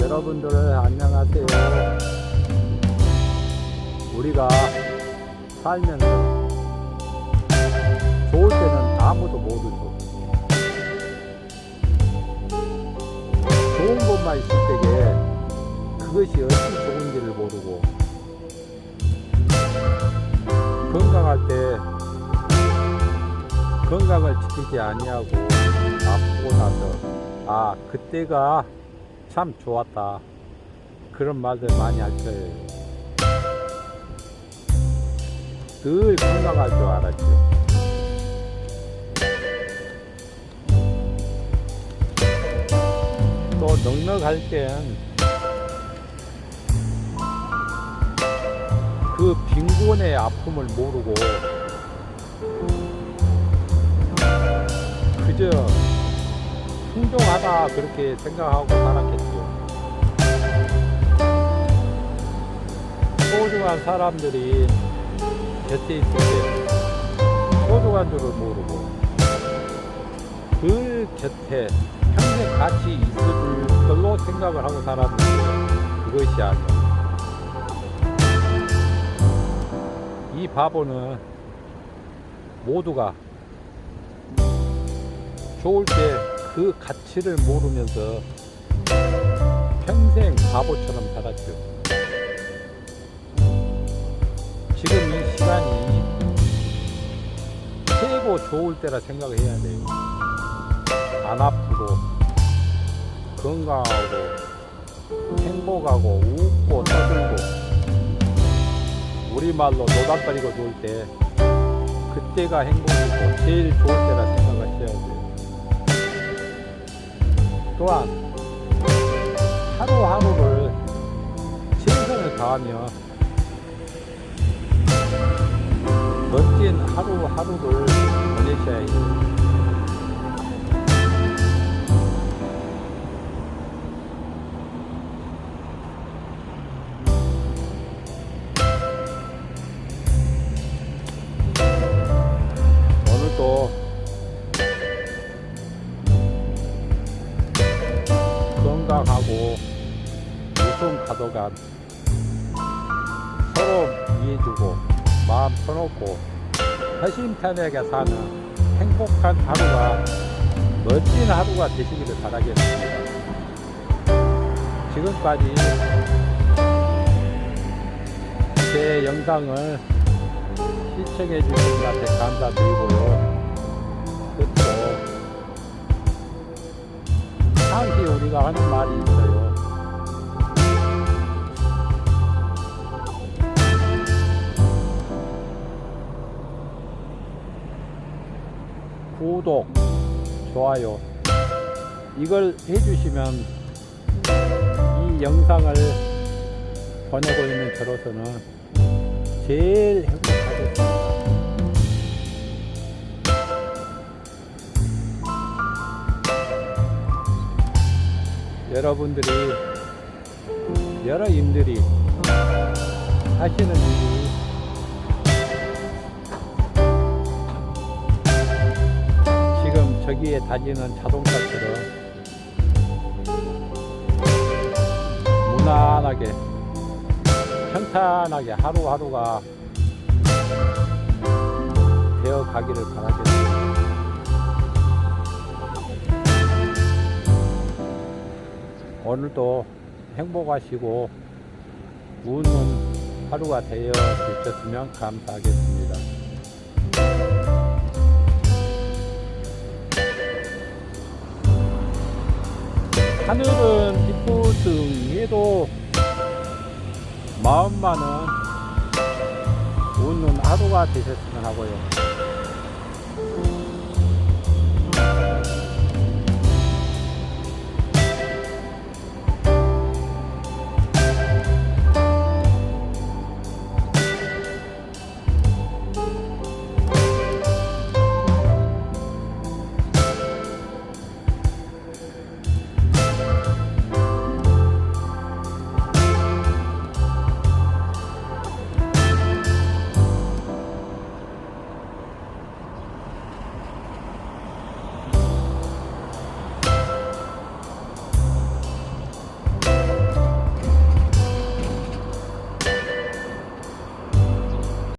여러분들 안녕하세요. 우리가 살면서 좋을 때는 아무도 모르죠. 좋은 것만 있을 때에 그것이 어찌 좋은지를 모르고 건강할 때 건강을 지키지 아니하고 아프고 나서 아 그때가 참 좋았다. 그런 말들 많이 할 거예요. 늘 건강할 줄 알았죠. 또 넉넉할 땐 그 빈곤의 아픔을 모르고 그저 풍족하다 그렇게 생각하고 살았겠죠. 소중한 사람들이 곁에 있을 때 소중한 줄을 모르고 그 곁에 평생 같이 있을 걸로 생각을 하고 살았는데 그것이 아니야. 이 바보는 모두가 좋을 때 그 가치를 모르면서 평생 바보처럼 살았죠. 지금 이 시간이 최고 좋을 때라 생각을 해야 돼요. 안 아프고 건강하고 행복하고 웃고 떠들고 우리말로 노닥거리고 놀 때 그때가 행복이고 제일 좋을 때라 생각하셔야 돼요. 또한 하루하루를 최선을 다하며 멋진 하루하루를 보내셔야 해요. 건강하고 웃음 가득한 서로 이해주고 마음 터놓고 허심탄회하게 사는 행복한 하루가 멋진 하루가 되시기를 바라겠습니다. 지금까지 제 영상을 시청해 주신 분한테 감사드리고요. 끝으로 항시 우리가 하는 말이 구독, 좋아요 이걸 해주시면 이 영상을 보내고 있는 저로서는 제일 행복하겠습니다. 여러분들이 여러님들이 하시는 일이 저기에 다니는 자동차처럼 무난하게 평탄하게 하루하루가 되어 가기를 바라겠습니다. 오늘도 행복하시고 웃는 하루가 되어 주셨으면 감사하겠습니다. 하늘은 기쁘등해도 마음만은 웃는 하루가 되셨으면 하고요.